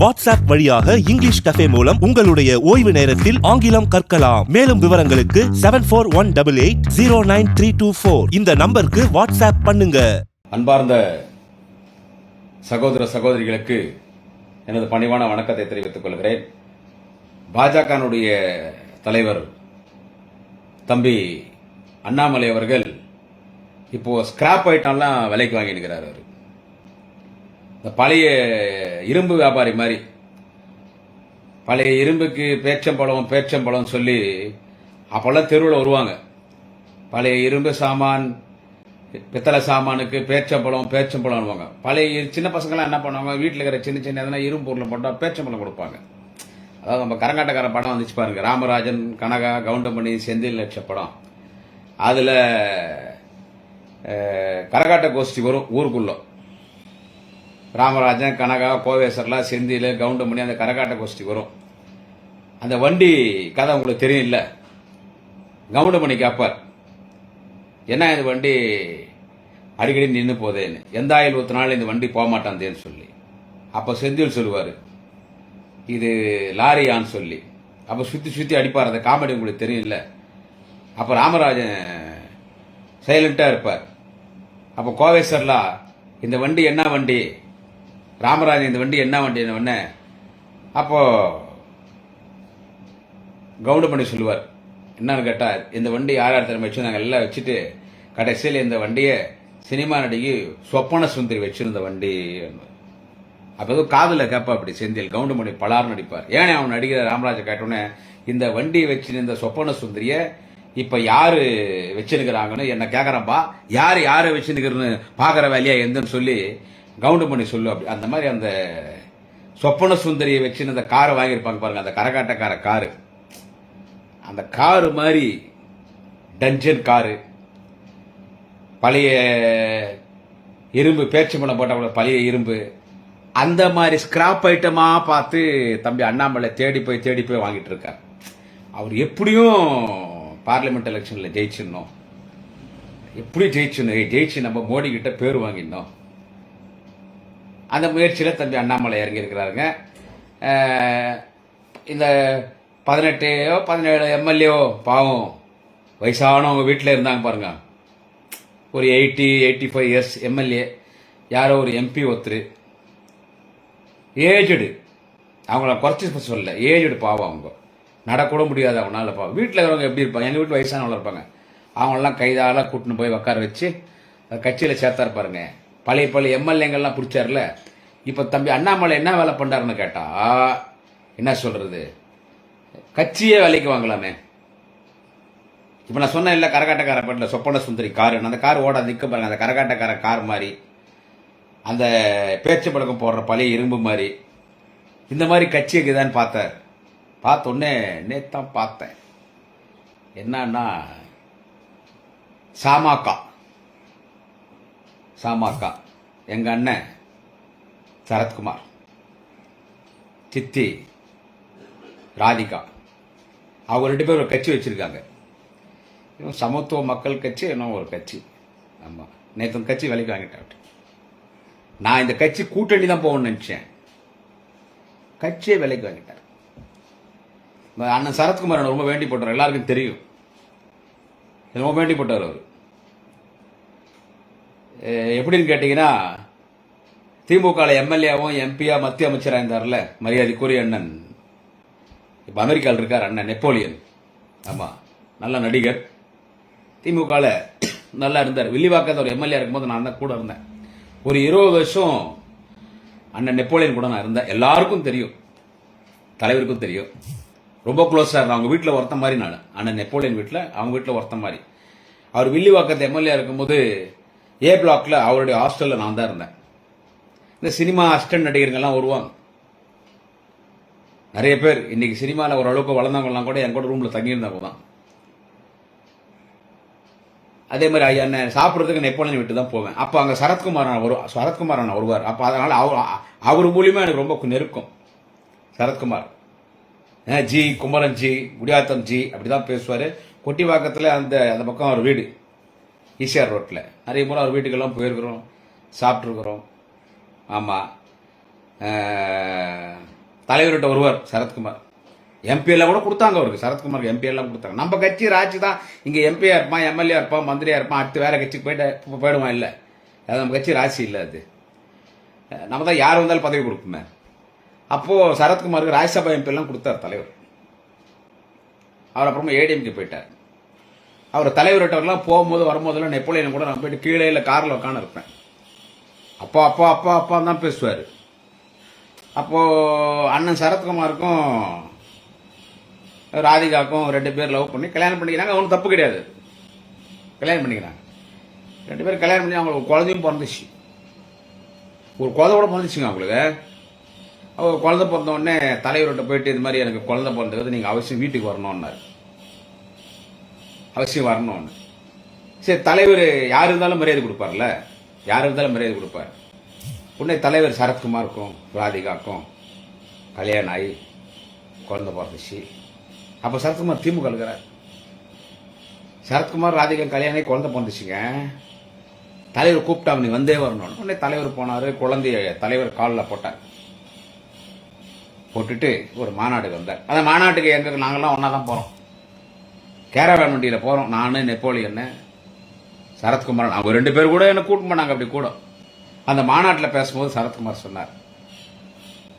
WhatsApp வழியாக English cafe மூலம் உங்களுடைய ஓய்வு நேரத்தில் ஆங்கிலம் கற்கலாம். மேலும் விவரங்களுக்கு seven four one double eight zero nine three two four இந்த நம்பருக்கு வாட்ஸ்அப் பண்ணுங்க. அன்பார்ந்த சகோதர சகோதரிகளுக்கு எனது பணிவான வணக்கத்தை தெரிவித்துக் கொள்கிறேன். பாஜகனுடைய தலைவர் தம்பி அண்ணாமலை அவர்கள் இப்போ ஸ்கிராப் ஐட்டம்லாம் விலைக்கு வாங்கினுக்கிறார் அவர். இந்த பழைய இரும்பு வியாபாரி மாதிரி பழைய இரும்புக்கு பேச்சம்பழம் பேச்சம்பழம் சொல்லி அப்போல்லாம் தெருவில் வருவாங்க. பழைய இரும்பு சாமான் பித்தளை சாமானுக்கு பேச்சம்பழம் பேச்சம்பழம்வாங்க பழைய சின்ன பசங்களாம் என்ன பண்ணுவாங்க வீட்டில் இருக்கிற சின்ன சின்ன எதனா இரும்பு பொருளை போட்டால் பேச்சம்பழம் கொடுப்பாங்க. அதாவது நம்ம கரங்காட்டக்கார படம் வந்துச்சு பாருங்க ராமராஜன் கனகா கவுண்டமணி செந்தில் லட்ச படம். அதில் கரகாட்ட கோஷ்டி வரும் ஊருக்குள்ளே. ராமராஜன் கனகா கோவேசர்லாம் செந்தியில் கவுண்டமணி அந்த கரகாட்ட கோஷ்டி வரும். அந்த வண்டி கதை உங்களுக்கு தெரியும் இல்லை கவுண்டமணி கேப்பார். என்ன இந்த வண்டி? அடிக்கடி நின்று போதேன்னு. எந்த ஆயில் ஊற்றினாலும் இந்த வண்டி போக மாட்டாந்தேன்னு சொல்லி. அப்போ செந்தில் சொல்லுவார். இது லாரியான்னு சொல்லி. அப்போ சுற்றி சுற்றி அடிப்பார். அந்த காமெடி உங்களுக்கு தெரியும்ல? அப்போ ராமராஜன் சைலண்ட்டாக இருப்பார். அப்போ கோவேஸ்வர்லா இந்த வண்டி என்ன வண்டி? ராமராஜன் இந்த வண்டி என்ன வண்டி உடனே கவுண்டு கவுண்டமணி சொல்லுவார். என்னன்னு கேட்டால் இந்த வண்டி யார் யார் திறமை வச்சிருந்தாங்க? எல்லாம் வச்சுட்டு கடைசியில் இந்த வண்டியை சினிமா நடிகை சொப்பன சுந்தரி வச்சிருந்த வண்டி அப்போ எதுவும் காதில் கேட்பா அப்படி செந்தில் கவுண்டமணி பலார் நடிப்பார். ஏன் அவன் நடிகர் ராமராஜ கேட்டோன்னே இந்த வண்டியை வச்சிருந்த சொப்பன சுந்தரிய இப்போ யார் வச்சிருக்கிறாங்கன்னு என்னை கேட்குறப்பா யார் யாரை வச்சுருக்கிறன்னு பார்க்குற வேலையாக எந்தன்னு சொல்லி கவுண்டமணி சொல்லு அப்படி அந்த மாதிரி அந்த சொப்பன சுந்தரியை வச்சு அந்த காரை வாங்கியிருப்பாங்க பாருங்க அந்த கரகாட்டக்கார காரு. அந்த காரு மாதிரி டஞ்சன் காரு பழைய இரும்பு பேச்சு மலம் போட்ட கூட பழைய இரும்பு அந்த மாதிரி ஸ்கிராப் ஐட்டமாக பார்த்து தம்பி அண்ணாமலை தேடி போய் தேடி போய் வாங்கிட்டு இருக்கார் அவர் எப்படியும் பார்லிமெண்ட் எலெக்ஷனில் ஜெயிச்சிடணும். எப்படி ஜெயிச்சிடணும். ஜெயிச்சு நம்ம மோடி கிட்ட பேர் வாங்கிடணும். அந்த முயற்சியில் தம்பி அண்ணாமலை இறங்கியிருக்கிறாருங்க இந்த பதினெட்டையோ பதினேழு எம்எல்ஏஓ பாவம் வயசானவங்க வீட்டில் இருந்தாங்க பாருங்க. ஒரு eighty eighty five years MLA யாரோ ஒரு எம்பி ஒருத்தர். ஏஜடு. அவங்கள குறைச்சி சொல்லல. ஏஜடு பாவம் அவங்க. நடக்கூட முடியாது அவங்களால பாவம். வீட்டில் இருக்கிறவங்க எப்படி இருப்பாங்க? எங்கள் வீட்டில் வயசானவங்களாம் இருப்பாங்க. அவங்களெல்லாம் கைதால கூட்டின்னு போய் உட்கார வச்சு கட்சியில் சேர்த்தாரு பாருங்க. பழைய பழைய எம்எல்ஏங்கள்லாம் பிடிச்சார்ல. இப்போ தம்பி அண்ணாமலை என்ன வேலை பண்ணாருன்னு கேட்டால் என்ன சொல்கிறது கட்சியே வேலைக்கு வாங்கலாமே. இப்போ நான் சொன்னேன் இல்லை கரகாட்டக்கார பட்டில் சொப்பன சுந்தரி காரு அந்த கார் ஓட நிற்க பாருங்க அந்த கரகாட்டக்கார கார் மாதிரி. அந்த பேச்சு பழக்கம் போடுற பழைய இரும்பு மாதிரி. இந்த மாதிரி கட்சி இருக்குதான்னு பார்த்தார். பார்த்த உடனே நேத்தான் பார்த்தேன். என்னன்னா சாமாக்கா. சாமாக்கா. எங்கள் அண்ணன் சரத்குமார். சித்தி ராதிகா. அவங்க ரெண்டு பேரும் ஒரு கட்சி வச்சுருக்காங்க. இன்னும் சமத்துவ மக்கள் கட்சி இன்னும் ஒரு கட்சி. ஆமாம் நேற்று கட்சி விலைக்கு வாங்கிட்டேன் நான் இந்த கட்சி கூட்டணி தான் போகணும்னு நினச்சேன். கட்சியை விலைக்கு வாங்கிட்டார். அண்ணன் சரத்குமார் ரொம்ப வேண்டி போட்டார். எல்லாருக்கும் தெரியும். ரொம்ப வேண்டி போட்டார் அவர். எப்படின்னு கேட்டிங்கன்னா திமுக எம்எல்ஏவும் எம்பியா மத்திய அமைச்சராக இருந்தார்ல மரியாதைக்குரிய அண்ணன். இப்போ அமெரிக்காவில் இருக்கார் அண்ணன் நெப்போலியன். ஆமாம் நல்ல நடிகர். திமுகவில் நல்லா இருந்தார். வில்லிவாக்கத்தில் ஒரு எம்எல்ஏ இருக்கும்போது நான் தான் கூட இருந்தேன். ஒரு இருபது வருஷம் அண்ணன் நெப்போலியன் கூட நான் இருந்தேன். எல்லாருக்கும் தெரியும். தலைவருக்கும் தெரியும். ரொம்ப க்ளோஸாக இருந்தேன். அவங்க வீட்டில் ஒருத்த மாதிரி நான். அண்ணன் நெப்போலியன் வீட்டில் அவங்க வீட்டில் ஒருத்த மாதிரி. அவர் வில்லிவாக்கத்து எம்எல்ஏ இருக்கும்போது ஏ பிளாக்ல அவருடைய ஹாஸ்டலில் நான் தான் இருந்தேன். இந்த சினிமா அசிஸ்டன்ட் நடிகர்கள்லாம் வருவாங்க. நிறைய பேர் இன்னைக்கு சினிமாவில் ஓரளவுக்கு வளர்ந்தவங்கலாம் கூட என் கூட ரூமில் தங்கியிருந்தவங்க தான். அதே மாதிரி ஐயா என்ன சாப்பிட்றதுக்கு நெப்போலியன் விட்டு தான் போவேன். அப்போ அங்கே சரத்குமார் அண்ணா வரும் சரத்குமார் அண்ணா வருவார். அப்போ அதனால் அவர் அவர் மூலியமாக எனக்கு ரொம்ப நெருக்கம். சரத்குமார். ஜி குமரன் ஜி குடியாத்தம் ஜி அப்படி தான் பேசுவார். கொட்டிவாக்கத்தில் அந்த அந்த பக்கம் அவர் வீடு. ஈசிஆர் ரோட்டில் நிறைய முறை அவர் வீட்டுக்கெல்லாம் போயிருக்கிறோம் சாப்பிட்ருக்குறோம் ஆமாம் தலைவர்கிட்ட வருவார் சரத்குமார். எம்பியெல்லாம் கூட கொடுத்தாங்க அவருக்கு. சரத்குமாருக்கு எம்பியெல்லாம் கொடுத்தாங்க. நம்ம கட்சி ராட்சி தான். இங்கே எம்பியா இருப்பான் எம்எல்ஏ இருப்பான் மந்திரியாக இருப்பான் அடுத்து வேறு கட்சிக்கு போயிட்டு இப்போ போயிடுவான் இல்லை. அது நம்ம கட்சி ராசி இல்லை அது. நம்ம தான் யார் வந்தாலும் பதவி கொடுப்போமே. அப்போது சரத்குமாருக்கு ராஜ்யசபா எம்பியெல்லாம் கொடுத்தார் தலைவர். அவர் அப்புறமா ஏடிஎம்கே போயிட்டார். அவர் தலைவர்கிட்டலாம் போகும்போது வரும்போதெல்லாம் நெப்போலியன் கூட நான் போயிட்டு கீழே இல்லை காரில் உட்காந்து இருப்பேன். அப்பா அப்பா அப்பா அப்பா தான் பேசுவார். அப்போ அண்ணன் சரத்குமாருக்கும் ராதிகாக்கும் ரெண்டு பேர் லவ் பண்ணி கல்யாணம் பண்ணிக்கிறாங்க. அவனும் தப்பு கிடையாது. கல்யாணம் பண்ணிக்கிறாங்க. ரெண்டு பேரும் கல்யாணம் பண்ணி அவங்களுக்கு குழந்தையும் பிறந்துச்சு. ஒரு குழந்தை கூட பிறந்துச்சுங்க அவங்களுக்கு. அவங்க குழந்தை பிறந்த உடனே தலைவர்கிட்ட போயிட்டு இது மாதிரி எனக்கு குழந்தை பிறந்தது நீங்கள் அவசியம் வீட்டுக்கு வரணும்னாரு. அவசியம் வரணும்னு. சரி தலைவர் யார் இருந்தாலும் மரியாதை கொடுப்பார்ல? யார் இருந்தாலும் மரியாதை கொடுப்பார். உடனே தலைவர் சரத்குமாருக்கும் ராதிகாக்கும் கல்யாணம் ஆகி குழந்த பிறந்துச்சு. அப்போ சரத்குமார் திமுக இருக்கிறார் சரத்குமார் ராதிகா கல்யாணம் ஆகி குழந்தை பிறந்துச்சுங்க. தலைவர் கூப்பிட்டா நீ வந்தே வரணும் உடனே தலைவர் போனார் குழந்தைய தலைவர் காலில் போட்டார். போட்டுட்டு ஒரு மாநாட்டுக்கு வந்தார். அந்த மாநாட்டுக்கு எங்களுக்கு நாங்கெல்லாம் ஒன்றா தான் போகிறோம் கேரவேன் வண்டியில் போகிறோம் நான் நெப்போலியன் சரத்குமார் அவங்க ரெண்டு பேர் கூட என்ன கூட்டு போனாங்க அப்படி கூட. அந்த மாநாட்டில் பேசும்போது சரத்குமார் சொன்னார்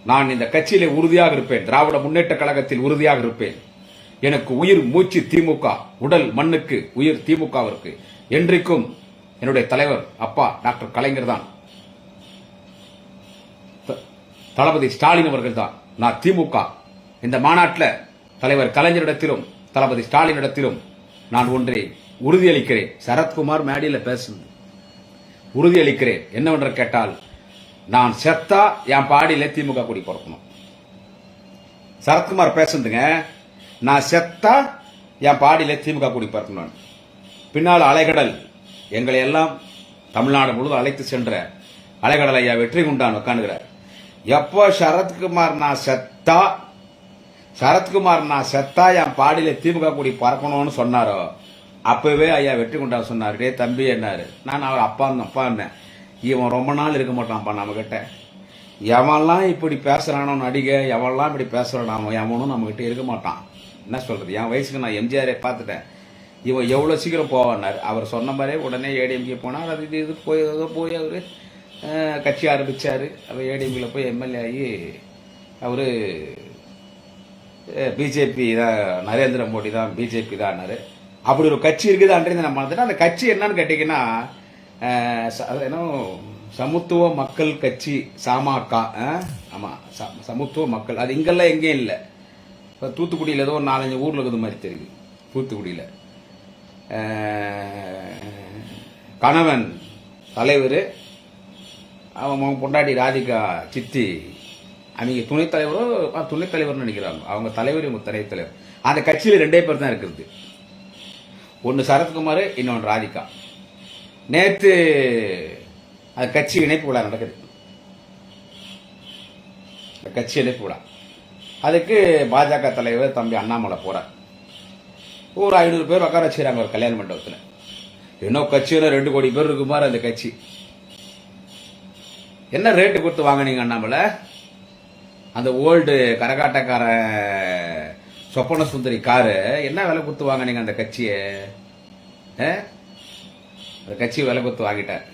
நான் இந்த கட்சியிலே உறுதியாக இருப்பேன். திராவிட முன்னேற்ற கழகத்தில் உறுதியாக இருப்பேன். எனக்கு உயிர் மூச்சு திமுக உடல் மண்ணுக்கு உயிர் திமுகவிற்கு. என்றைக்கும் என்னுடைய தலைவர் அப்பா டாக்டர் கலைஞர் தான். த- தளபதி ஸ்டாலின் அவர்கள் தான். நான் திமுக. இந்த மாநாட்டில் தலைவர் கலைஞரிடத்திலும் தளபதி ஸ்டாலினிடத்திலும் நான் ஒன்றை உறுதியளிக்கிறேன். சரத்குமார் மேடையில் பேசுனது உறுதியளிக்கிறேன். என்னவென்று கேட்டால் நான் செத்தா என் பாடியில் திமுக கொடி பிறக்கணும். சரத்குமார் பேசுதுங்க நான் செத்தா என் பாடியில் திமுக கொடி பிறக்கணும். பின்னால் அலைகடல். எங்களை எல்லாம் தமிழ்நாடு முழுவதும் அழைத்து சென்ற அலைகடல் ஐயா வெற்றி குண்டான் உட்காந்துக்கிறார் எப்போ சரத்குமார் நான் செத்தா சரத்குமார் நான் செத்தா என் பாடியில திமுக கூடி பறக்கணும்னு சொன்னாரோ? அப்பவே ஐயா வெற்றி கொண்டா சொன்னார். டே தம்பி என்னாரு. நான் அவர் அப்பா அப்பா என்ன? இவன் ரொம்ப நாள் இருக்க மாட்டான்ப்பா நம்மக்கிட்ட எவன்லாம் இப்படி பேசுகிறானோ நடிகை எவன்லாம் இப்படி பேசுகிறானோ எவனும் நம்மக்கிட்ட இருக்க மாட்டான். என்ன சொல்கிறது என் வயசுக்கு நான் எம்ஜிஆரே பார்த்துட்டேன். இவன் எவ்வளோ சீக்கிரம் போவான்னார். அவர் சொன்ன மாதிரியே உடனே ஏடிஎம்கே போனார். அது இது இது போய் ஏதோ போய் அவர் கட்சி ஆரம்பித்தார் அவர் ஏடிஎம்கில் போய் எம்எல்ஏ ஆகி அவர் பிஜேபி தான் நரேந்திர மோடி தான் பிஜேபி தான்னாரு அப்படி ஒரு கட்சி இருக்குதான்றது நம்ம வந்துட்டு அந்த கட்சி என்னன்னு கேட்டிங்கன்னா அஹ், என்ன சமத்துவ மக்கள் கட்சி சாமாக்கா ஆமாம் சமத்துவ மக்கள். அது இங்கெல்லாம் எங்கேயும் இல்லை. இப்போ தூத்துக்குடியில் ஏதோ ஒரு நாலஞ்சு ஊரில் இருக்குது மாதிரி தெரியுது தூத்துக்குடியில். கணவன் தலைவர் அவன் பொண்டாட்டி ராதிகா சித்தி அவங்க துணைத் தலைவரோ துணைத் தலைவர்னு நினைக்கிறாங்க. அவங்க தலைவர் இவங்க துணைத் தலைவர் அந்த கட்சியில் ரெண்டே பேர் தான் இருக்கிறது. ஒன்று சரத்குமார் இன்னொன்று ராதிகா. நேற்று அது கட்சி இணைப்பு விழா நடக்குது. இந்த கட்சி இணைப்பு விழா. அதுக்கு பாஜக தலைவர் தம்பி அண்ணாமலை போகிறார் ஒரு ஐநூறு பேர் உட்கார வச்சுக்கிறாங்க ஒரு கல்யாண மண்டபத்தில். இன்னும் கட்சியில் ரெண்டு கோடி பேர் இருக்குமாறு அந்த கட்சி. என்ன ரேட்டு கொடுத்து வாங்கினீங்க அண்ணாமலை? அந்த ஓல்டு கரகாட்டக்கார சொப்பன சுந்தரி காரு என்ன விலை கொடுத்து வாங்கினீங்க அந்த கட்சியை? ஆ? அந்த கட்சி விலை கொடுத்து வாங்கிட்டார்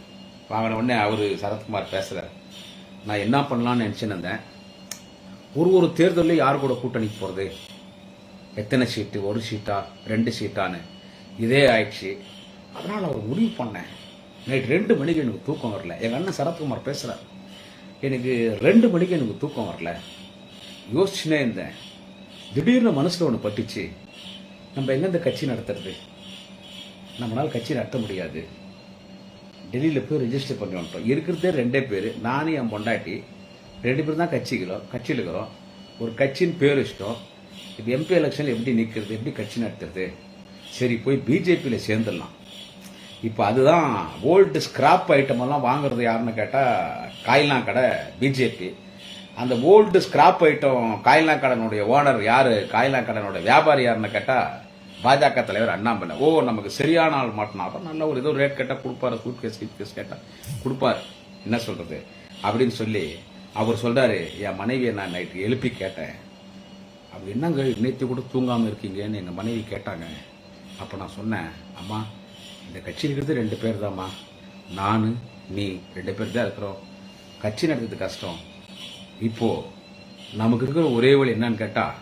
வாங்கின உடனே அவர் சரத்குமார் பேசுகிறார் நான் என்ன பண்ணலான்னு நினச்சின்னு இருந்தேன். ஒரு ஒரு தேர்தலில் யார் கூட கூட்டணிக்கு போகிறது எத்தனை சீட்டு? ஒரு சீட்டா? ரெண்டு சீட்டான்னு. இதே ஆயிடுச்சு. அதனால் அவர் முடிவு பண்ணேன். நைட் ரெண்டு மணிக்கு எனக்கு தூக்கம் வரல. எங்கள் அண்ணன் சரத்குமார் பேசுகிறார் எனக்கு ரெண்டு மணிக்கு எனக்கு தூக்கம் வரல. யோசிச்சுனே இருந்தேன். திடீர்னு மனசில் ஒன்று பட்டுச்சு. நம்ம எங்க இந்த கட்சி நடத்துறது? நம்மளால் கட்சி நடத்த முடியாது. டெல்லியில் போய் ரெஜிஸ்டர் பண்ணி வந்துட்டோம். இருக்கிறதே ரெண்டே பேர். நானும் என் பொண்டாட்டி. ரெண்டு பேர் தான் கட்சிக்கிறோம் கட்சியில் இருக்கிறோம் ஒரு கட்சின்னு பேர் வச்சிட்டோம். இப்போ எம்பி எலெக்ஷனில் எப்படி நிற்கிறது எப்படி கட்சி நடத்துறது? சரி போய் பிஜேபியில் சேர்ந்துடலாம். இப்போ அதுதான் ஓல்டு ஸ்கிராப் ஐட்டம் எல்லாம் வாங்குறது யாருன்னு கேட்டால் காய்லா கடை பிஜேபி அந்த ஓல்டு ஸ்கிராப் ஐட்டம் காய்லா கடனுடைய ஓனர் யார் காய்லா கடனுடைய வியாபாரி யாருன்னு கேட்டால் பாஜக தலைவர் அண்ணாமலை. ஓ நமக்கு சரியான ஆள் மாட்டினா அப்ப நல்ல ஒரு ஏதோ ரேட் கேட்டால் கொடுப்பாரு சூட் கேஸ் கீட் கேஸ் கேட்டால் கொடுப்பாரு. என்ன சொல்கிறது அப்படின்னு சொல்லி அவர் சொல்கிறாரு என் மனைவியை நான் நைட்டு எழுப்பி கேட்டேன். அப்படி என்னங்க நேற்று கூட தூங்காமல் இருக்கீங்கன்னு எங்கள் மனைவி கேட்டாங்க. அப்போ நான் சொன்னேன் அம்மா இந்த கட்சியில் இருக்கிறது ரெண்டு பேர் தாம்மா நான் நீ ரெண்டு பேர் தான் இருக்கிறோம். கட்சி நடத்துறது கஷ்டம். இப்போது நமக்கு இருக்கிற ஒரே வழி என்னன்னு கேட்டால்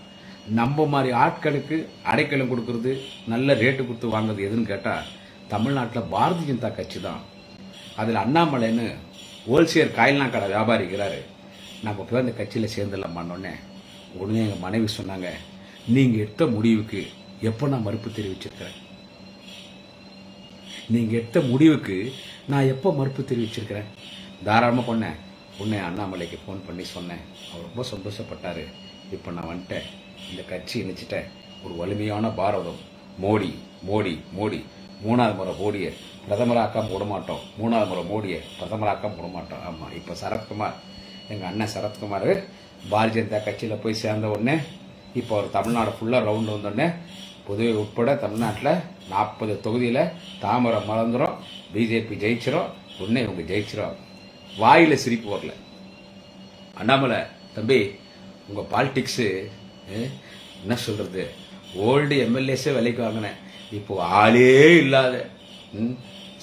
நம்ம மாதிரி ஆட்களுக்கு அடைக்கலம் கொடுக்கறது நல்ல ரேட்டு கொடுத்து வாங்குறது எதுன்னு கேட்டால் தமிழ்நாட்டில் பாரதிய ஜனதா கட்சி தான். அதில் அண்ணாமலைன்னு ஹோல்சேல் காயில்னா கடை வியாபாரிக்கிறாரு நம்ம போய் அந்த கட்சியில் சேர்ந்துடலாம் பண்ணோன்னே உடனே எங்கள் மனைவி சொன்னாங்க நீங்கள் எடுத்த முடிவுக்கு எப்போ நான் மறுப்பு தெரிவிச்சிருக்கிறேன்? நீங்கள் எடுத்த முடிவுக்கு நான் எப்போ மறுப்பு தெரிவிச்சிருக்கிறேன்? தாராளமாக பண்ணேன் உன்னை அண்ணாமலைக்கு ஃபோன் பண்ணி சொன்னேன். அவர் ரொம்ப சந்தோஷப்பட்டார். இப்போ நான் வந்துட்டேன். இந்த கட்சி இணைச்சிட்டேன் ஒரு வலிமையான பாரதம். மோடி மோடி மோடி. மூணாவது முறை மோடியை பிரதமராக்கம் போட மாட்டோம் மூணாவது முறை மோடியை பிரதமராக்கம் போட மாட்டோம் ஆமாம் இப்போ சரத்குமார். எங்கள் அண்ணன் சரத்குமார் பாரதிய ஜனதா கட்சியில் போய் சேர்ந்த உடனே இப்போ அவர் தமிழ்நாடு ஃபுல்லாக ரவுண்டு வந்தோடனே புதுவை உட்பட தமிழ்நாட்டில் நாற்பது தொகுதியில் தாமரை மலர்ந்துரும் பிஜேபி ஜெயிச்சிடும் உடனே இவங்க ஜெயிச்சிடும் வாயில் சிரிப்பு வரல. அண்ணாமலை தம்பி உங்கள் பாலிடிக்ஸு என்ன சொல்கிறது ஓல்டு எம்எல்ஏஸே விலைக்கு வாங்கினேன். இப்போ ஆளே இல்லாத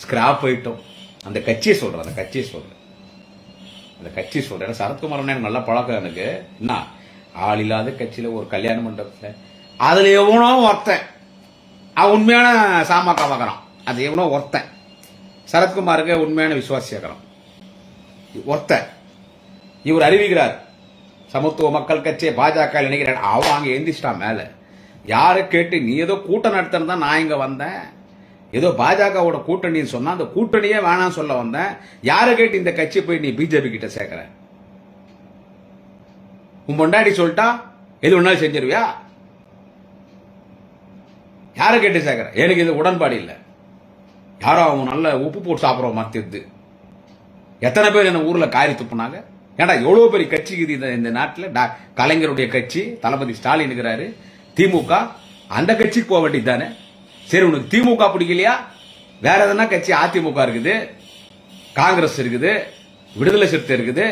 ஸ்கிராப் ஐட்டம் அந்த கட்சியை சொல்கிறேன் அந்த கட்சியை சொல்கிறேன் அந்த கட்சியை சொல்கிறேன் சரத்குமார் எனக்கு நல்ல பழக்கம் எனக்கு. என்ன? ஆள் இல்லாத கட்சியில் ஒரு கல்யாண மண்டபத்தில் அதில் எவனோ ஒருத்தன். அவன் உண்மையான சாமாக்கா பார்க்குறான் அது எவனோ ஒருத்தன். சரத்குமாருக்கு உண்மையான விசுவாசியாக்குறான் ஒருத்தன். இவர் அறிவிக்கிறார். சமத்துவ மக்கள் கட்சியை பாஜக நினைக்கிறார் அவன் அங்கே எந்திரிச்சிட்டான் மேலே. யாரை கேட்டு நீ ஏதோ கூட்டம் நடத்தினு தான் நான் இங்கே வந்தேன். ஏதோ பாஜகவோட கூட்டணின்னு சொன்னால் அந்த கூட்டணியே வேணாம் சொல்ல வந்தேன். யாரை கேட்டு இந்த கட்சி போய் நீ பிஜேபி கிட்ட சேர்க்குற? உன் பொண்டாடி சொல்லிட்டா எது ஒன்றாலும் செஞ்சிருவியா? யாரை கேட்டு சேர்க்குறேன் எனக்கு இது உடன்பாடு இல்லை. யாரோ அவன் நல்ல உப்பு போட்டு சாப்பிட்ற மாதிரி எத்தனை பேர் என்ன ஊரில் காரி துப்புனாங்க? ஏன்டா எவ்வளோ பெரிய கட்சி இருக்குது இந்த இந்த நாட்டில்? டா- கலைஞருடைய கட்சி தளபதி ஸ்டாலின் இருக்கிறாரு திமுக அந்த கட்சிக்கு போக வேண்டியது தானே? சரி உனக்கு திமுக பிடிக்கலையா? வேற எதனா கட்சி அதிமுக இருக்குது காங்கிரஸ் இருக்குது விடுதலை சிறுத்தை இருக்குது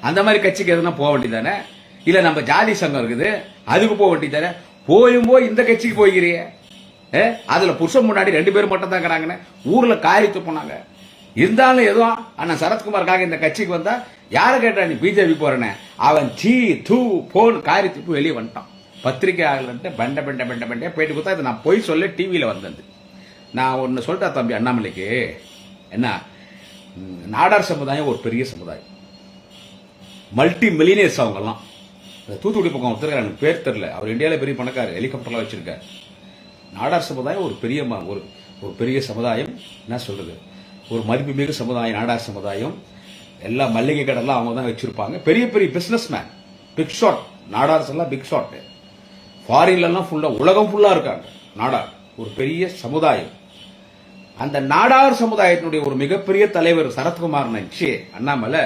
அந்த மாதிரி கட்சிக்கு எதுனா போக வேண்டியது தானே? இல்லை நம்ம ஜாதி சங்கம் இருக்குது அதுக்கு போக வேண்டியது தானே? போயும் போய் இந்த கட்சிக்கு போய்கிறிய அதுல புருஷன் முன்னாடி ரெண்டு பேரும் மட்டும் தான் இருக்கிறாங்கன்னு ஊர்ல காரி போனாங்க இருந்தாலும் ஏதோ அண்ணன் சரத்குமாருக்காக இந்த கட்சிக்கு வந்தா யாரை கேட்டா நீ பிஜேபி போறேன்னு? அவன் சீ தூ போன் காரி துப்பு வெளியே வந்துட்டான். பத்திரிகை ஆகலன்ட்டு பெண்ட பெண்ட பெண்ட பெண்ட போயிட்டு கொடுத்தா இது நான் போய் சொல்ல டிவியில வந்தது. நான் ஒன்னு சொல்லிட்டா தம்பி அண்ணாமலைக்கு. என்ன? நாடார் சமுதாயம் ஒரு பெரிய சமுதாயம். மல்டி மில்லினியர்ஸ் அவங்கெல்லாம். தூத்துக்குடி பக்கம் ஒருத்தர் எனக்கு பேர் தெரில அவர் இந்தியாவில் பெரிய பணக்காரர் ஹெலிகாப்டர்லாம் வச்சுருக்கார். நாடார் சமுதாயம் ஒரு பெரிய ம- ஒரு ஒரு பெரிய சமுதாயம். என்ன சொல்கிறது ஒரு மதிப்புமிகு சமுதாயம் நாடார் சமுதாயம். எல்லா மல்லிகை கடைலாம் அவங்க தான் வச்சுருப்பாங்க. பெரிய பெரிய business man big shot Nadars எல்லாம் பிக் ஷாட் ஃபாரின்லலாம் ஃபுல்லாக உலகம் ஃபுல்லாக இருக்காங்க. நாடார் ஒரு பெரிய சமுதாயம். அந்த நாடார் சமுதாயத்தினுடைய ஒரு மிகப்பெரிய தலைவர் சரத்குமார் நினைச்சு அண்ணாமலை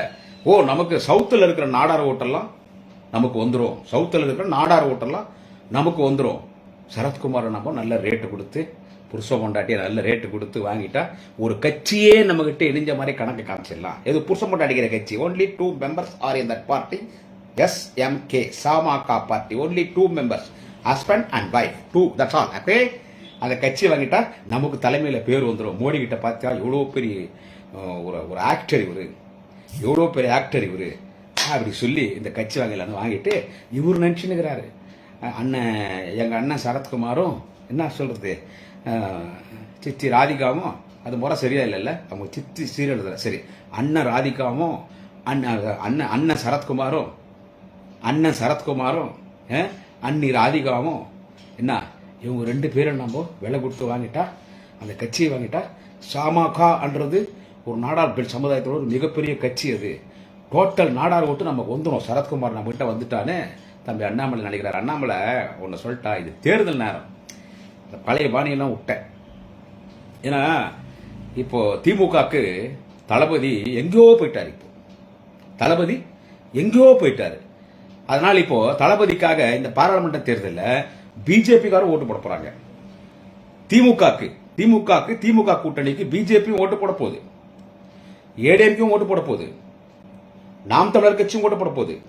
ஓ நமக்கு சவுத்தில் இருக்கிற நாடார் ஓட்டெல்லாம் நமக்கு வந்துடும் சவுத்தில் இருக்கிற நாடார் ஓட்டெல்லாம் நமக்கு வந்துடும் சரத்குமார் நம்ம நல்ல ரேட்டு கொடுத்து புருஷ கொண்டாட்டிய நல்ல ரேட்டு கொடுத்து வாங்கிட்டா ஒரு கட்சியே நம்மகிட்ட இணைஞ்ச மாதிரி கணக்கு காமிச்சிடலாம். எது புருஷ பொண்டாட்டிக்கிற கட்சி? Only two members are in that party SMK M சாமாகா party only two members husband and wife two that's all அப்பே அந்த கட்சி வாங்கிட்டா நமக்கு தலைமையில் பேர் வந்துடும் மோடி கிட்ட பார்த்தா எவ்வளோ பெரிய ஒரு ஒரு ஆக்டர் இவரு. எவ்வளோ பெரிய ஆக்டர் இவரு. அப்படி சொல்லி இந்த கட்சி வாங்கலான்னு வாங்கிட்டு இவர் நினச்சின்னுக்கிறாரு. அண்ணன் எங்கள் அண்ணன் சரத்குமாரும் என்ன சொல்கிறது சித்தி ராதிகாவும் அது முறை சரியா இல்லைல்ல? அவங்க சித்தி சீரியல் சரி அண்ணன் ராதிகாவும் அண்ணன் அண்ணன் அண்ணன் சரத்குமாரும் அண்ணன் சரத்குமாரும் அண்ணி ராதிகாவும் என்ன இவங்க ரெண்டு பேரும் நம்ம விலை கொடுத்து வாங்கிட்டா அந்த கட்சியை வாங்கிட்டா சாமாகான்றது ஒரு நாடார் பெண் சமுதாயத்தோட ஒரு மிகப்பெரிய கட்சி அது. டோட்டல் நாடார் ஓட்டு நமக்கு வந்துடும் சரத்குமார் நம்மகிட்ட வந்துட்டானே. தம்பி அண்ணாமலை நினைக்கிறார் அண்ணாமலை ஒன்று சொல்லிட்டா இது தேர்தல் நேரம். இந்த பழைய பாணியெல்லாம் விட்டேன் ஏன்னா இப்போ திமுகக்கு தளபதி எங்கேயோ போயிட்டார் இப்போ. தளபதி எங்கேயோ போயிட்டார். அதனால் இப்போ தளபதிக்காக இந்த பாராளுமன்ற தேர்தலில் பிஜேபிக்காரும் ஓட்டு போட போகிறாங்க திமுகக்கு திமுகக்கு திமுக கூட்டணிக்கு பிஜேபியும் ஓட்டு போட போகுது. ஏடிஎம்கும் ஓட்டு போட போகுது. நாம் தமிழர் கட்சியும் ஓட்டு போட போகுது.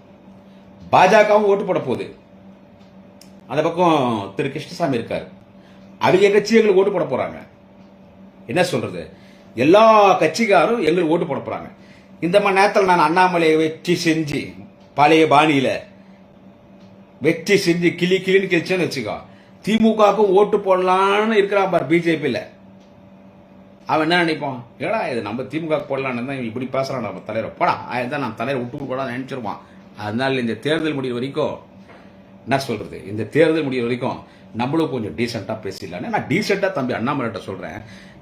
பாஜகவும் ஓட்டு போட போகுது. அந்த பக்கம் திரு கிருஷ்ணசாமி இருக்கார். அவங்க கட்சி எங்களுக்கு ஓட்டு போட போறாங்க. என்ன சொல்றது? எல்லா கட்சிக்காரும் எங்களுக்கு ஓட்டு போட போறாங்க. இந்த மாதிரி நேரத்தில் நான் அண்ணாமலையை வெற்றி செஞ்சு பழைய பாணியில வெற்றி செஞ்சு கிளி கிளின்னு கிழிச்சேன்னு வச்சுக்கோ திமுகவுக்கும் ஓட்டு போடலான்னு இருக்கிறான் பார் பிஜேபியில். அவன் என்ன நினைப்பான்? ஏடா இது நம்ம திமுக போடலான்னு தான் இவன் இப்படி பேசுகிறான் நம்ம தலைவர். போடா அதுதான் நான் தலைவர் விட்டு போடா நினச்சிருவான் அதனால இந்த தேர்தல் முடிவு வரைக்கும் என்ன சொல்கிறது இந்த தேர்தல் முடிவு வரைக்கும் நம்மளும் கொஞ்சம் டீசெண்டாக பேசிடலான்னு. நான் டீசெண்டாக தம்பி அண்ணாமலைகிட்ட சொல்கிறேன்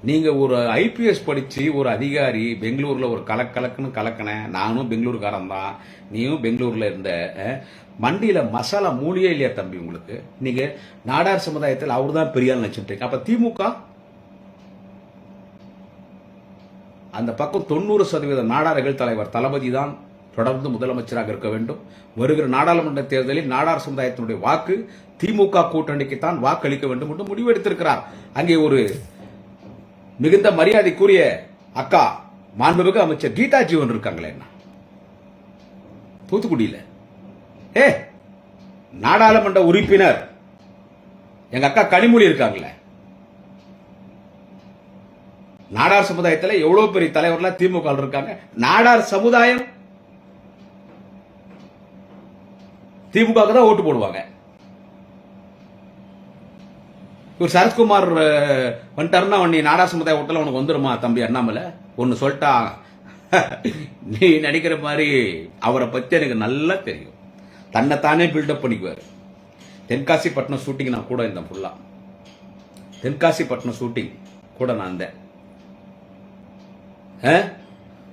நீங்கள் ஒரு ஐபிஎஸ் படித்து ஒரு அதிகாரி பெங்களூரில் ஒரு கலக் கலக்குன்னு கலக்கினேன் நானும் பெங்களூருக்காரன் தான். நீயும் பெங்களூரில் இருந்த மண்டியில் மசாலா மூலியே இல்லையா தம்பி உங்களுக்கு? நீங்கள் நாடார் சமுதாயத்தில் அவர் தான் பெரிய ஆள் அப்போ திமுக? அந்த பக்கம் தொண்ணூறு சதவீத நாடார்கள் தலைவர் தளபதி தான் தொடர்ந்து முதலமைச்சராக இருக்க வேண்டும். வருகிற நாடாளுமன்ற தேர்தலில் நாடார் சமுதாயத்தினுடைய வாக்கு திமுக கூட்டணிக்கு தான் வாக்களிக்க வேண்டும் என்று முடிவெடுத்திருக்கிறார். அங்கே ஒரு மிகுந்த மரியாதைக்குரிய அக்கா மாண்புமிகு அமைச்சர் கீதா ஜீவன் இருக்காங்களே என்ன தூத்துக்குடியில். ஏ நாடாளுமன்ற உறுப்பினர். எங்க அக்கா கனிமொழி இருக்காங்களே. நாடார் சமுதாயத்தில் எவ்வளவு பெரிய தலைவர்லாம் திமுக இருக்காங்க? நாடார் சமுதாயம் திமுக தான் ஓட்டு போடுவாங்க. இவர் சரத்குமார் வந்துட்டாருன்னா நீ நாடார் சமுதாய ஓட்டல உனக்கு வந்துருமா தம்பி அண்ணாமலை? ஒன்னு சொல்லிட்டா நீ நினைக்கிற மாதிரி அவரை பத்தி எனக்கு நல்லா தெரியும். தன்னைத்தானே பில்டப் பண்ணிக்குவார். தென்காசி பட்டினம் ஷூட்டிங் நான் கூட இருந்தேன் ஃபுல்லா தென்காசி பட்டினம் ஷூட்டிங் கூட நான் இருந்தேன்.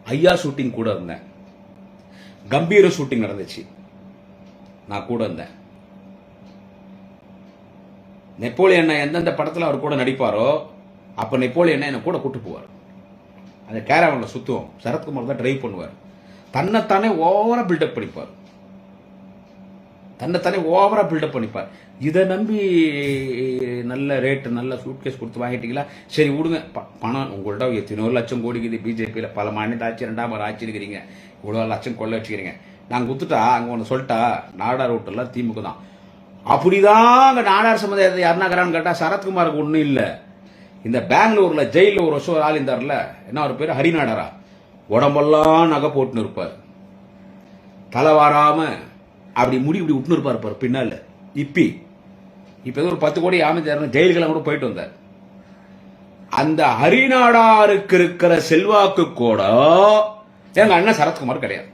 ஐயா ஷூட்டிங் கூட இருந்தேன். கம்பீர ஷூட்டிங் நடந்துச்சு. நான் கூட இருந்தேன். நெப்போலியன் எந்தெந்த படத்தில் அவர் கூட நடிப்பாரோ அப்போ நெப்போலியன் என்னை கூட கூட்டு போவார். அந்த கேரவனில் சுற்றுவோம் சரத்குமார் தான் ட்ரைவ் பண்ணுவார். தன்னைத்தானே ஓவராக பில்டப் பண்ணிப்பார். தன்னைத்தானே ஓவரா பில்டப் பண்ணிப்பார். இதை நம்பி நல்ல ரேட்டு நல்ல சூட்கேஸ் கொடுத்து வாங்கிட்டீங்களா? சரி விடுங்க. ப- பணம் உங்கள்ட்ட எத்தனையோ லட்சம் கோடிக்குது. பிஜேபியில் பல மாநில ஆட்சி ரெண்டாம் முறை ஆட்சி இருக்கிறீங்க. இவ்வளோ லட்சம் கொள்ள வச்சுக்கிறீங்க நாங்கள் குத்துட்டா அங்கே ஒன்று சொல்லிட்டா நாடார் ரோட்டெல்லாம் திமுக தான். அப்படிதான் அங்கே நாடார் சமுதாயத்தை யாருனாக்கிறான்னு கேட்டால் சரத்குமாருக்கு ஒன்றும் இல்லை. இந்த பெங்களூரில் ஜெயிலில் ஒரு வருஷம் ஒரு ஆள் இருந்தார்ல என்ன ஒரு பேர்? ஹரிநாடரா. உடம்பெல்லாம் நகை போட்டுன்னு இருப்பார். தலை வாராமல் அப்படி முடி இப்படி விட்டுன்னு இருப்பார் பின்னால். இப்பி இப்போ ஏதோ ஒரு பத்து கோடி அமைச்சர் ஜெயிலுக்கெல்லாம் கூட போயிட்டு வந்தார். அந்த ஹரிநாடாருக்கு இருக்கிற செல்வாக்கு கூட எங்க அண்ணன் சரத்குமார் கிடையாது.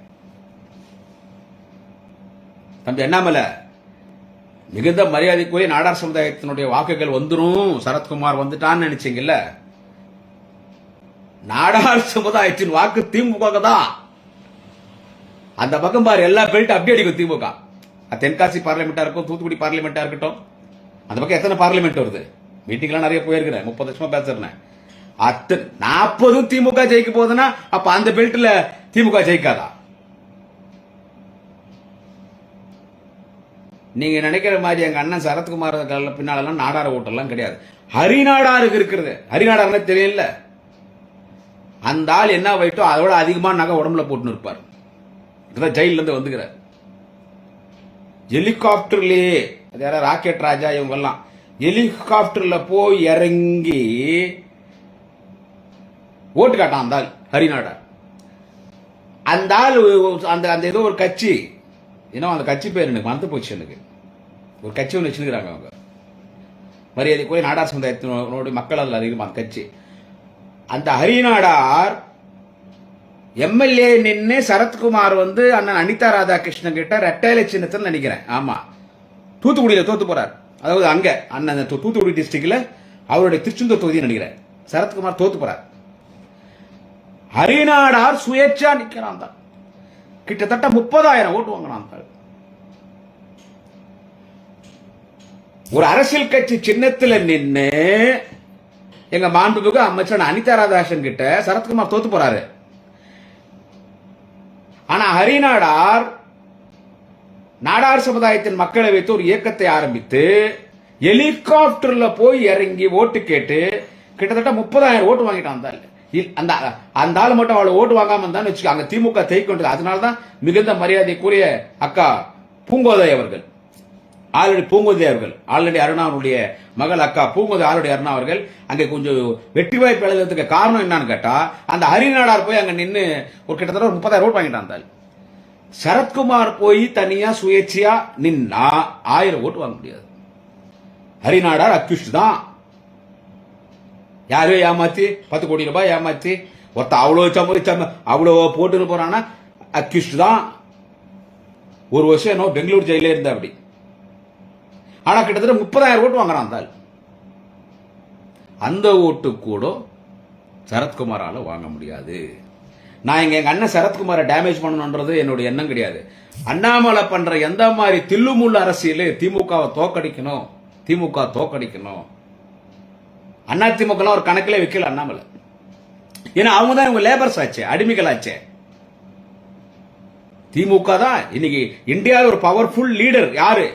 தம்பி அண்ணாமலை மிகுந்த மரியாதைக்குரிய நாடார் சமுதாயத்தினுடைய வாக்குகள் வந்துடும் சரத்குமார் வந்துட்டான்னு நினைச்சீங்கல்ல? நாடார் சமுதாயத்தின் வாக்கு திமுக தான். அந்த பக்கம் பாரு எல்லா பெல்ட் அப்படியே அடிக்கும் திமுக. தென்காசி பார்லிமெண்டா இருக்கும் தூத்துக்குடி பார்லிமெண்டா இருக்கட்டும் அந்த பக்கம் எத்தனை பார்லிமெண்ட் வருது? மீட்டிங்லாம் நிறைய போயிருக்கிறேன் முப்பது வருஷமா பேசுறேன். அத்தனை நாற்பதும் திமுக ஜெயிக்க போகுதுன்னா அப்ப அந்த பெல்ட்ல திமுக ஜெயிக்காதா? நீங்க நினைக்கிற மாதிரி எங்க அண்ணன் சரத்குமார் பின்னாலெல்லாம் நாடார ஓட்டெல்லாம் கிடையாது. ஹரிநாடாருக்கு இருக்கிறது. ஹரிநாடாருன்னு தெரியல. அந்த ஆள் என்ன வைட்டோ அதோட அதிகமா நகை உடம்புல போட்டுன்னு இருப்பார். இப்பதான் ஜெயில இருந்து வந்துக்கிறார். ஹெலிகாப்டர்லயே அது யாரா? ராக்கெட் ராஜா இவங்க எல்லாம் போய் இறங்கி ஓட்டு காட்டான் அந்த ஆள் ஹரிநாடா. அந்த ஆள் அந்த அந்த ஏதோ ஒரு கட்சி. ஏன்னா அந்த கட்சி பேர் எனக்கு மறந்து போச்சு எனக்கு. ஒரு கட்சி ஒன்று வச்சுருக்கிறாங்க அவங்க. மரியாதைக்குரிய நாடார் சமுதாயத்தினோட மக்கள் அதில் அதிகமாக அந்த கட்சி. அந்த ஹரிநாடார் எம்எல்ஏ நின்று சரத்குமார் வந்து அண்ணன் அனிதா ராதாகிருஷ்ணன் கிட்ட ரெட்டையில சின்னத்தில் நினைக்கிறேன் ஆமாம் தூத்துக்குடியில தோத்து போறார். அதாவது அங்க அண்ணன் அந்த தூத்துக்குடி டிஸ்ட்ரிக்ட்ல அவருடைய திருச்செந்தூர் தொகுதி நினைக்கிறேன் சரத்குமார் தோத்து போறார். ஹரிநாடார் சுயேட்சா நிக்கிறான் தான். கிட்டத்தட்ட முப்பதாயிரம் ஓட்டு வாங்கினான் ஒரு அரசியல் கட்சி சின்னத்துல நின்னு எங்க மாண்புமிகு அமைச்சர் அனிதா ராதாசன் கிட்ட சரத்குமார் தோத்து போறாரு. ஆனா ஹரிநாடார் நாடார் சமுதாயத்தின் மக்களை வைத்து ஒரு இயக்கத்தை ஆரம்பித்து ஹெலிகாப்டர்ல போய் இறங்கி ஓட்டு கேட்டு கிட்டத்தட்ட முப்பதாயிரம் ஓட்டு வாங்கிட்டான் அந்த அந்த அந்த ஆள் மட்டும் அவளை ஓட்டு வாங்காம இருந்தான்னு வச்சுக்கோ அங்க திமுக தேய்க்கொண்டது அதனாலதான் மிகுந்த மரியாதைக்குரிய அக்கா பூங்கோதை அவர்கள். ஆல்ரெடி பூங்கோதை அவர்கள். ஆல்ரெடி அருணாவுடைய மகள் அக்கா பூங்கோதை ஆல்ரெடி அருணா அவர்கள். அங்கே கொஞ்சம் வெற்றி வாய்ப்பு எழுதுறதுக்கு காரணம் என்னன்னு கேட்டா அந்த ஹரிநாடார் போய் அங்க நின்று ஒரு கிட்டத்தட்ட ஒரு முப்பதாயிரம் ஓட்டு வாங்கிட்டான் வந்தாள். சரத்குமார் போய் தனியா சுயேட்சையா நின்னா ஆயிரம் ஓட்டு வாங்க முடியாது. ஹரிநாடார் அக்யூஸ்ட் தான். யாரையோ ஏமாத்தி பத்து கோடி ரூபாய் ஏமாத்தி ஒருத்த அவ்வளோ சம்பளம் அவ்வளோ போட்டுன்னு போறான்னா அக்யூஸ்ட் தான். ஒரு வருஷம் என்ன பெங்களூர் ஜெயிலே இருந்தா அப்படி. ஆனா கிட்டத்தட்ட முப்பதாயிரம் ஓட்டு வாங்குறான் அந்த அந்த ஓட்டு கூட சரத்குமாரால வாங்க முடியாது. நான் எங்கள் எங்கள் அண்ணன் சரத்குமாரை டேமேஜ் பண்ணணுன்றது என்னுடைய எண்ணம் கிடையாது. அண்ணாமலை பண்ணுற எந்த மாதிரி தில்லுமுள்ள அரசியல் திமுகவை தோக்கடிக்கணும். திமுக தோக்கடிக்கணும். அண்ணா திமுகலாம் ஒரு கணக்கில் வைக்கல அண்ணாமலை. ஏன்னா அவங்க தான் இவங்க லேபர்ஸ் ஆச்சே அடிமைகள் ஆச்சே. திமுக தான் இன்னைக்கு இந்தியாவில் ஒரு பவர்ஃபுல் லீடர் யாரு?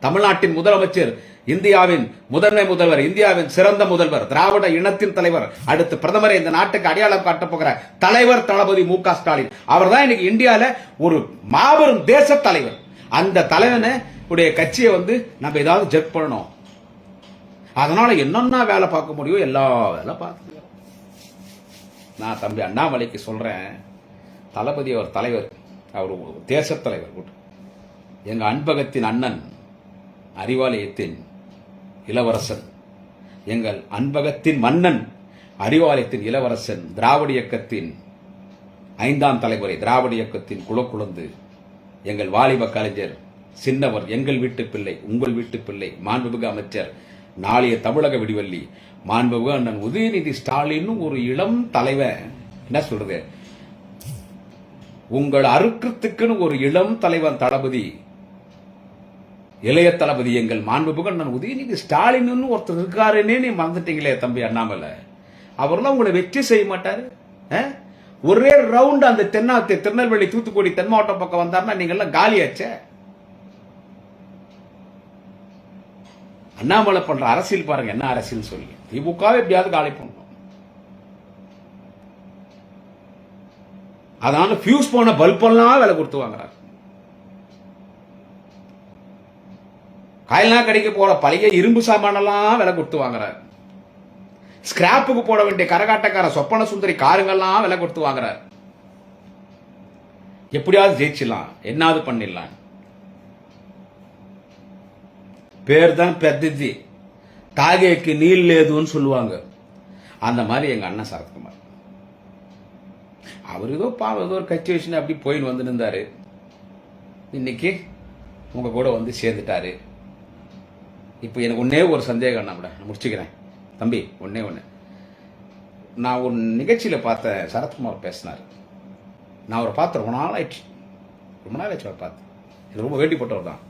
தமிழ்நாட்டின் முதலமைச்சர் இந்தியாவின் முதன்மை முதல்வர் இந்தியாவின் சிறந்த முதல்வர் திராவிட இனத்தின் தலைவர் அடுத்து பிரதமரை இந்த நாட்டுக்கு அடையாளம் காட்டப் போகிற தலைவர் தளபதி மு க ஸ்டாலின். அவர் தான் இன்னைக்கு இந்தியாவில் ஒரு மாபெரும் தேச தலைவர். அந்த தலைவனை உடைய கட்சியை வந்து நம்ம ஏதாவது ஜெக் பண்ணணும். அதனால என்னென்ன வேலை பார்க்க முடியும் எல்லா வேலை பார்த்துக்கலாம் நான் தம்பி அண்ணாமலைக்கு சொல்றேன் தளபதி அவர் தலைவர் அவர் ஒரு தலைவர் எங்கள் அன்பகத்தின் அண்ணன் அறிவாலயத்தின் இளவரசன். எங்கள் அன்பகத்தின் மன்னன் அறிவாலயத்தின் இளவரசன் திராவிட இயக்கத்தின் ஐந்தாம் தலைமுறை திராவிட இயக்கத்தின் குலக்குழந்து எங்கள் வாலிப கலைஞர் சின்னவர் எங்கள் வீட்டு பிள்ளை உங்கள் வீட்டு பிள்ளை மாண்புமிகு அமைச்சர் நாளைய தமிழக விடிவள்ளி மாண்புமிகு அண்ணன் உதயநிதி ஸ்டாலின் ஒரு இளம் தலைவன் என்ன சொல்றது? உங்கள் அருக்கத்துக்குன்னு ஒரு இளம் தலைவன் தளபதி இளைய தளபதி எங்கள் மாண்பு அண்ணன் உதயநிதி ஸ்டாலின் ஒருத்தர் இருக்காருன்னே நீ மறந்துட்டீங்களே தம்பி அண்ணாமலை. அவர்லாம் உங்களை வெற்றி செய்ய மாட்டாரு. ஆ? ஒரே ரவுண்ட் அந்த தென்னாத்து திருநெல்வேலி தூத்துக்குடி தென் மாவட்டம் பக்கம் வந்தார்னா நீங்கள்லாம் காலியாச்சே. அண்ணாமலை பண்ற அரசியல் பாருங்க என்ன அரசியல் சொல்லி திமுகவை எப்படியாவது காலி பண்ணும் அதனால ஃபியூஸ் போன பல்பெல்லாம் விலை கொடுத்து வாங்குறாரு. காயல்னா கடைக்கு போற பழைய இரும்பு சாமானெல்லாம் விலை கொடுத்து வாங்குறாரு ஸ்கிராப்புக்கு போட வேண்டிய கரகாட்டக்கார சொப்பன சுந்தரி காருங்கெல்லாம் விலை கொடுத்து வாங்குறாரு எப்படியாவது ஜெயிச்சிடலாம். என்னாவது பண்ணிடலாம். பேர் தான் பெத்தது தாகேக்கு நீல் லேதுன்னு சொல்லுவாங்க. அந்த மாதிரி எங்க அண்ணன் சரத்குமார். அவர் ஏதோ பாவம் ஏதோ ஒரு கட்சி வச்சுன்னு அப்படி போயின்னு வந்து இருந்தாரு. இன்னைக்கு உங்க கூட வந்து சேர்ந்துட்டாரு. இப்போ எனக்கு ஒன்னே ஒரு சந்தேகம் நம்மட நான் முடிச்சுக்கிறேன். தம்பி ஒன்னே ஒன்று நான் ஒரு நிகழ்ச்சியில் பார்த்தேன் சரத்குமார் பேசினார். நான் அவரை பார்த்து ரொம்ப நாள் ஆயிடுச்சு ரொம்ப நாள் ஆயிடுச்சு அவரை பார்த்து. எனக்கு ரொம்ப வேண்டிப்பட்டவர் தான்.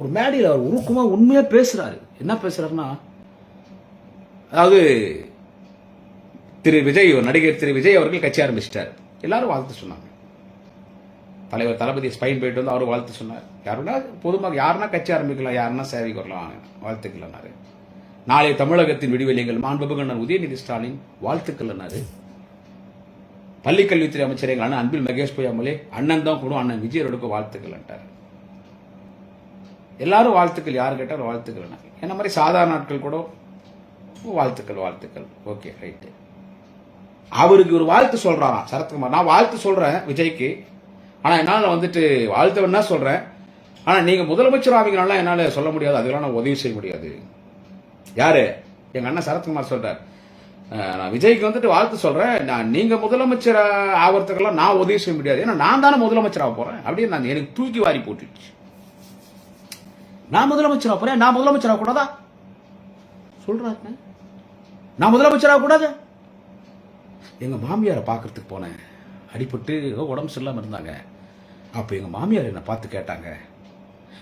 ஒரு மேடையில் அவர் உருக்கமா உண்மையாக பேசுகிறாரு என்ன பேசுகிறாருன்னா அதாவது திரு விஜய் நடிகர் திரு விஜய் அவர்கள் கட்சி ஆரம்பிச்சிட்டார். எல்லாரும் வாழ்த்து சொன்னாங்க. தலைவர் தளபதி ஸ்பைன் போயிட்டு வந்து அவர் வாழ்த்து சொன்னார். யாருன்னா பொதுமக்கள் யாருன்னா கட்சி ஆரம்பிக்கலாம் யாருன்னா சேவைக்கு வரலாம் வாழ்த்துக்கள்னாரு. நாளை தமிழகத்தின் விடிவெளிகள் மாண்புகண்ணன் உதயநிதி ஸ்டாலின் வாழ்த்துக்கள்னாரு. பள்ளிக்கல்வித்துறை அமைச்சர் எங்கள் அண்ணன் அன்பில் மகேஷ் பொய்யாமலே அண்ணன் தான் கூட அண்ணன் விஜயரோடுக்கு வாழ்த்துக்கள்ன்ட்டார் எல்லாரும் வாழ்த்துக்கள் யார் கேட்டாலும் வாழ்த்துக்கள் என்ன மாதிரி சாதாரண நாட்கள் கூட வாழ்த்துக்கள் வாழ்த்துக்கள். Okay right. அவருக்கு ஒரு வாழ்த்து சொல்றாராம் சரத்குமார். நான் வாழ்த்து சொல்றேன் விஜய்க்கு. ஆனால் என்னால் வந்துட்டு வாழ்த்து சொல்கிறேன் ஆனால் நீங்கள் முதலமைச்சர் ஆவீங்கனால என்னால் சொல்ல முடியாது. அதெல்லாம் நான் உதவி செய்ய முடியாது. யார்? எங்கள் அண்ணன் சரத்குமார் சொல்கிறார் நான் விஜய்க்கு வந்துட்டு வாழ்த்து சொல்கிறேன் நான் நீங்கள் முதலமைச்சர் ஆகிறதுக்கெல்லாம் நான் உதவி செய்ய முடியாது. ஏன்னா நான் தானே முதலமைச்சர் ஆக போகிறேன் அப்படின்னு நான் எனக்கு தூக்கி வாரி போட்டுச்சு நான் முதலமைச்சர் ஆக நான் முதலமைச்சர் ஆகக்கூடாதா கூடாதா? நான் முதலமைச்சர் ஆகக்கூடாது எங்கள் மாமியாரை பார்க்கறதுக்கு போனேன். அடிபட்டு உடம்பு சரியில்லாமல் இருந்தாங்க. அப்போ எங்கள் மாமியார் என்னை பார்த்து கேட்டாங்க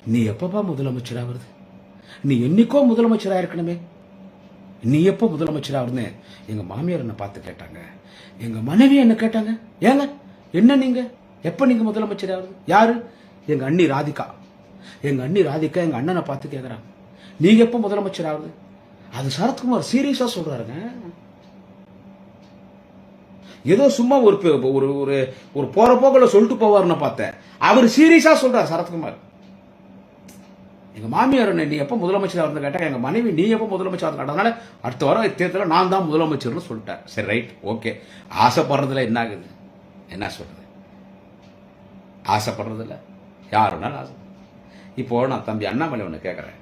நீ எப்பப்பா முதலமைச்சராகிறது நீ என்னைக்கோ முதலமைச்சராக இருக்கணுமே? நீ எப்போ முதலமைச்சரா எங்கள் மாமியார் என்னை பார்த்து கேட்டாங்க. எங்கள் மனைவி என்ன கேட்டாங்க? ஏங்க என்ன நீங்கள் எப்போ நீங்கள் முதலமைச்சர் ஆகுறது எங்கள் அண்ணி ராதிகா. எங்கள் அண்ணி ராதிகா எங்கள் அண்ணனை பார்த்து கேட்குறாங்க நீங்கள் எப்போ முதலமைச்சராகிறது அது சரத்குமார் சீரியஸாக சொல்கிறாருங்க ஏதோ சும்மா ஒரு ஒரு ஒரு ஒரு போற போக்கில் சொல்லிட்டு போவார்னு பார்த்தேன். அவர் சீரியஸாக சொல்றார் சரத்குமார். எங்க மாமியார் என்ன நீ எப்போ முதலமைச்சர் வந்து கேட்டால் எங்க மனைவி நீ எப்போ முதலமைச்சர் வந்து கேட்டதுனால அடுத்த வாரம் தேர்தலில் நான் தான் முதலமைச்சர்னு சொல்லிட்டேன் சரி ரைட் ஓகே ஆசைப்படுறதுல என்ன ஆகுது? என்ன சொல்றது? ஆசைப்படுறதில்ல. யாருனாலும் ஆசை இப்போ நான் தம்பி அண்ணாமலை ஒன்று கேட்குறேன்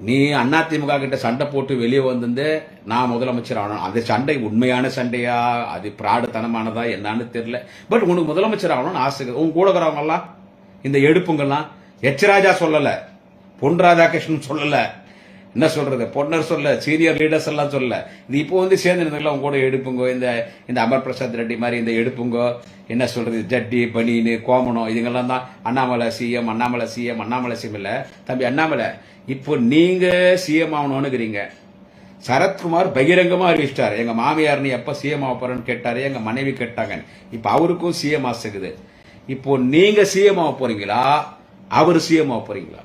நீ அதிமுக கிட்ட சண்டை போட்டு வெளியே வந்திருந்து நான் முதலமைச்சர் ஆகணும். அந்த சண்டை உண்மையான சண்டையா? அது பிராடுத்தனமானதா? என்னன்னு தெரியல. பட் உனக்கு முதலமைச்சர் ஆகணும்னு ஆசை உன் கூட இருக்கிறவங்கலாம் இந்த எடுப்புங்கெல்லாம் எச்ராஜா சொல்லலை பொன் ராதாகிருஷ்ணன் சொல்லலை என்ன சொல்றது? பொன்னர் சொல்ல சீனியர் லீடர்ஸ் எல்லாம் சொல்ல. இது இப்போ வந்து சேர்ந்து இருந்தவங்கள அவங்க கூட எடுப்புங்கோ இந்த இந்த அமர் பிரசாத் ரெட்டி மாதிரி இந்த எடுப்புங்கோ என்ன சொல்றது? ஜட்டி பனீனு கோமணம் இதுங்கெல்லாம் தான். Annamalai CM Annamalai CM Annamalai CM இல்லை. தம்பி அண்ணாமலை இப்போ நீங்க சிஎம் ஆகணும்னுக்கிறீங்க சரத்குமார் பகிரங்கமா அறிவிச்சிட்டார். எங்க மாமியார் நீ எப்ப சிஎம் ஆக போறேன்னு கேட்டாரு எங்க மனைவி கேட்டாங்க இப்ப அவருக்கும் சிஎம் ஆசைக்குது இப்போ நீங்க சிஎம் ஆக போறீங்களா? அவர் சிஎம் ஆக போறீங்களா?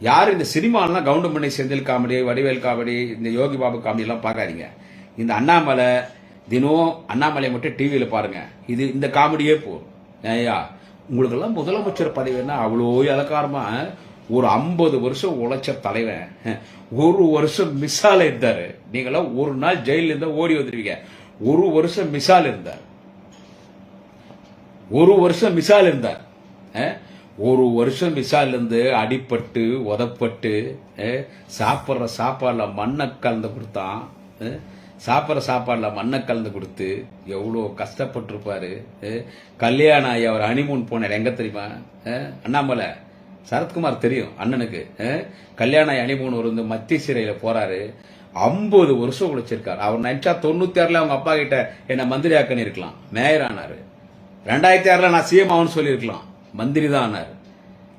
யார் இந்த சினிமாலாம் கவுண்டமணி செந்தில் காமெடி வடிவேல் காமெடி இந்த யோகி பாபு காமெடியெல்லாம் பார்க்காதீங்க. இந்த அண்ணாமலை தினம் அண்ணாமலை மட்டும் டிவியில் பாருங்கள் இது இந்த காமெடியே போதும். ஏயா உங்களுக்கெல்லாம் முதலமைச்சர் பதவின்னா அவ்வளோ இலக்காரமாக ஒரு ஐம்பது வருஷம் உழைச்ச தலைவன். ஒரு வருஷம் மிசால் இருந்தார் நீங்களாம் ஒரு நாள் ஜெயிலில் இருந்தால் ஓடி வந்துடுவீங்க ஒரு வருஷம் மிசால் இருந்தார். ஒரு வருஷம் மிசால் இருந்தார். ஆ? ஒரு வருஷம் மிசால் அடிப்பட்டு உதப்பட்டு சாப்பிட்ற சாப்பாடில் மண்ணை கலந்து கொடுத்தான். சாப்பிட்ற சாப்பாடில் மண்ணை கலந்து கொடுத்து எவ்வளோ கஷ்டப்பட்டிருப்பாரு. கல்யாணம் ஆகி அவர் ஹனிமூன் போனார். எங்கே தெரியுமா? அண்ணாமலை. சரத்குமார் தெரியும் அண்ணனுக்கு. கல்யாணம் ஆகி ஹனிமூன் ஒரு வந்து மத்திய சிறையில் போகிறாரு ஐம்பது வருஷம் உழைச்சிருக்காரு. அவர் நினச்சா தொண்ணூத்தி ஆறில் அவங்க அப்பா கிட்ட என்னை மந்திரி ஆக்கணி இருக்கலாம். மேயர் ஆனார் ரெண்டாயிரத்தி ஆறில் நான் சிஎம் ஆகும்னு சொல்லியிருக்கலாம். மந்திரிதானார்.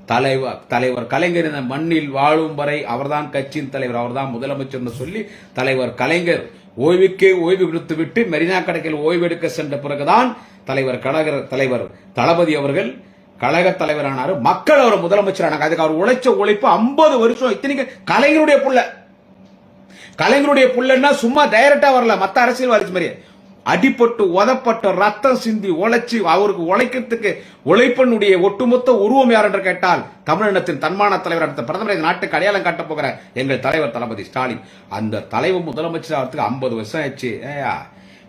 தலைவர் தலைவர் கலைஞர் இந்த மண்ணில் வாழும் வரை அவர்தான் கட்சியின் தலைவர். அவர்தான் முதலமைச்சர்னு சொல்லி தலைவர் கலைஞர் ஓய்வுக்கே ஓய்வு கொடுத்து விட்டு மெரினா கடைக்கில் ஓய்வெடுக்க சென்ற பிறகுதான் தலைவர் கழக தலைவர் தளபதி அவர்கள் கழக தலைவரானாரு. மக்கள் அவர் முதலமைச்சரானாங்க. அதுக்கு அவர் உழைச்ச உழைப்பு ஐம்பது வருஷம். இத்தனைக்கு கலைஞருடைய புள்ள. கலைஞருடைய புள்ளன்னா சும்மா டைரக்டா வரல. மத்த அரசியல்வாதி மாதிரி. அடிப்பட்டு உதப்பட்டு ரத்தம் சிந்தி உழைச்சி அவருக்கு உழைக்கிறதுக்கு உழைப்பனுடைய ஒட்டுமொத்த உருவம் யார் என்று கேட்டால் தமிழினத்தின் தன்மான தலைவர் அடுத்த பிரதமர். இந்த நாட்டுக்கு அடையாளம் காட்டப் போகிற எங்கள் தலைவர் தளபதி ஸ்டாலின். அந்த தலைவர் முதலமைச்சர் ஆகிறதுக்கு ஐம்பது வருஷம் ஆயிடுச்சு. ஏயா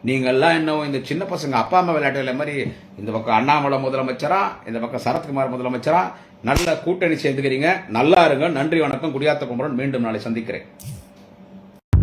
நீங்கள்லாம் இன்னும் இந்த சின்ன பசங்க அப்பா அம்மா விளையாட்டு மாதிரி இந்த பக்கம் அண்ணாமலை முதலமைச்சரா இந்த பக்கம் சரத்குமார் முதலமைச்சரா நல்ல கூட்டணி சேர்ந்துக்கிறீங்க. நல்லா இருங்க. நன்றி வணக்கம். குடியாத்த குமரன் மீண்டும் நாளை சந்திக்கிறேன்.